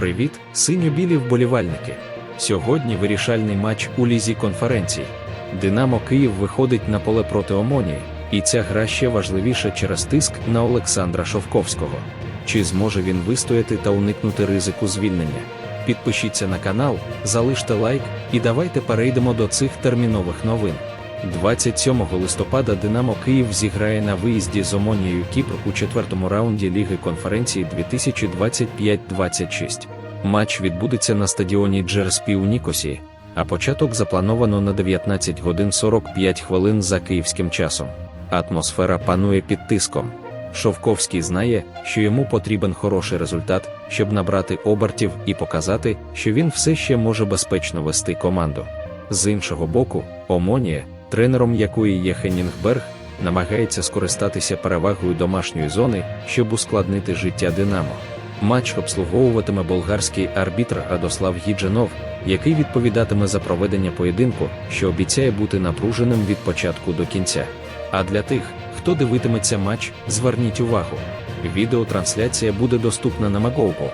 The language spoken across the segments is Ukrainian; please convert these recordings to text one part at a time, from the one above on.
Привіт, синьо-білі вболівальники! Сьогодні вирішальний матч у лізі конференцій. Динамо Київ виходить на поле проти Омонії, і ця гра ще важливіша через тиск на Олександра Шовковського. Чи зможе він вистояти та уникнути ризику звільнення? Підпишіться на канал, залиште лайк і давайте перейдемо до цих термінових новин. 27 листопада Динамо Київ зіграє на виїзді з Омонією Кіпр у четвертому раунді Ліги конференції 2025-26. Матч відбудеться на стадіоні Джерспі у Нікосі, а початок заплановано на 19 годин 45 хвилин за київським часом. Атмосфера панує під тиском. Шовковський знає, що йому потрібен хороший результат, щоб набрати обертів і показати, що він все ще може безпечно вести команду. З іншого боку, Омонія, тренером якої є Хеннінгберг, намагається скористатися перевагою домашньої зони, щоб ускладнити життя Динамо. Матч обслуговуватиме болгарський арбітр Радослав Гіджанов, який відповідатиме за проведення поєдинку, що обіцяє бути напруженим від початку до кінця. А для тих, хто дивитиметься матч, зверніть увагу. Відеотрансляція буде доступна на Маговку,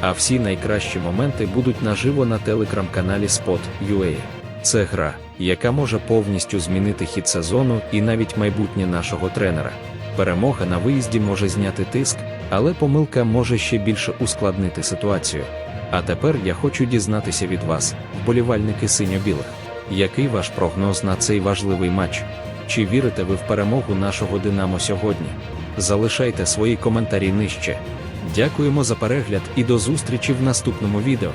а всі найкращі моменти будуть наживо на телеграм-каналі Spot.ua. Це гра, яка може повністю змінити хід сезону і навіть майбутнє нашого тренера. Перемога на виїзді може зняти тиск, але помилка може ще більше ускладнити ситуацію. А тепер я хочу дізнатися від вас, вболівальники синьо-білих. Який ваш прогноз на цей важливий матч? Чи вірите ви в перемогу нашого Динамо сьогодні? Залишайте свої коментарі нижче. Дякуємо за перегляд і до зустрічі в наступному відео.